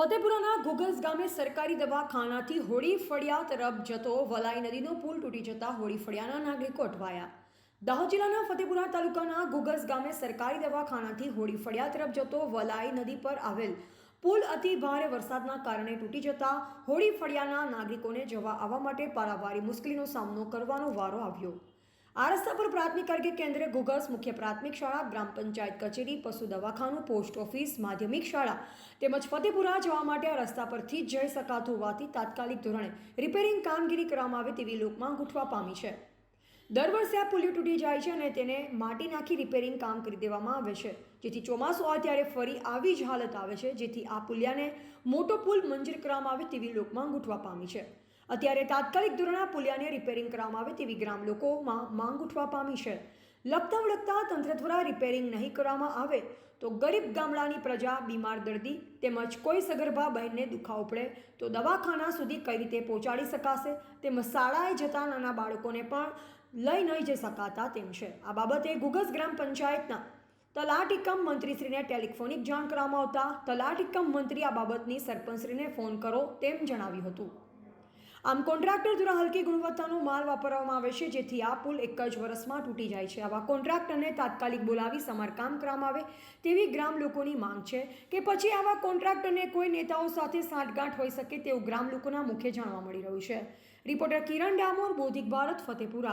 ફતેપુરાના ગુગલ્સ ગામે સરકારી દવાખાનાથી હોળી ફળિયા તરફ જતો વલાઈ નદીનો પુલ તૂટી જતા હોળી ફળિયાના નાગરિકો અટવાયા. દાહોદ જિલ્લાના ફતેપુરા તાલુકાના ઘુગસ ગામે સરકારી દવાખાનાથી હોળી ફળિયા તરફ જતો વલાઈ નદી પર આવેલ પુલ અતિ ભારે વરસાદના કારણે તૂટી જતા હોળી ફળિયાના નાગરિકોને જવા આવવા માટે પારાવારી મુશ્કેલીનો સામનો કરવાનો વારો આવ્યો. આ રસ્તા પર પ્રાથમિક આરોગ્ય કેન્દ્ર ઘુગસ મુખ્ય પ્રાથમિક શાળા, ગ્રામ પંચાયત કચેરી, પશુ દવાખાનું, પોસ્ટ ઓફિસ, માધ્યમિક શાળા તેમજ ફતેપુરા જવા માટે આ રસ્તા પરથી જઈ શકાતું હોવાથી તાત્કાલિક ધોરણે રિપેરિંગ કામગીરી કરવામાં આવે તેવી લોકમાં ગૂંઠવા પામી છે. દર વર્ષે આ પુલિયો તૂટી જાય છે અને તેને માટી નાખી રિપેરિંગ કામ કરી દેવામાં આવે છે. જેથી ચોમાસું આવે ત્યારે ફરી આવી જ હાલત આવે છે, જેથી આ પુલિયાને મોટો પુલ મંજૂર કરવામાં આવે તેવી લોકમાં ગૂંઠવા પામી છે. અત્યારે તાત્કાલિક ધોરણે પુલિયાને રિપેરિંગ કરવામાં આવે તેવી ગ્રામ લોકોમાં માંગ ઉઠવા પામી છે. લગતા વળગતા તંત્ર દ્વારા રિપેરિંગ નહીં કરવામાં આવે તો ગરીબ ગામડાની પ્રજા બીમાર દર્દી તેમજ કોઈ સગર્ભા બહેનને દુખાવો પડે તો દવાખાના સુધી કઈ રીતે પહોંચાડી શકાશે તેમજ શાળાએ જતા નાના બાળકોને પણ લઈ નહીં જઈ શકાતા તેમ છે. આ બાબતે ગુગસ ગ્રામ પંચાયતના તલાટીકમ મંત્રીશ્રીને ટેલિફોનિક જાણ કરવામાં આવતા તલાટીકમ મંત્રી આ બાબતની સરપંચશ્રીને ફોન કરો તેમ જણાવ્યું હતું. આમ કોન્ટ્રાક્ટર દ્વારા હલકી ગુણવત્તાનો માલ વાપરવામાં આવે છે, જેથી આ પુલ એક જ વર્ષમાં તૂટી જાય છે. આવા કોન્ટ્રાક્ટરને તાત્કાલિક બોલાવી સમારકામ કરવામાં આવે તેવી ગ્રામ લોકોની માંગ છે કે પછી આવા કોન્ટ્રાક્ટરને કોઈ નેતાઓ સાથે સાંઠગાંઠ હોઈ શકે તેવું ગ્રામ લોકોના મુખે જાણવા મળી રહ્યું છે. રિપોર્ટર કિરણ ડામોર, બૌદ્ધિક ભારત, ફતેપુરા.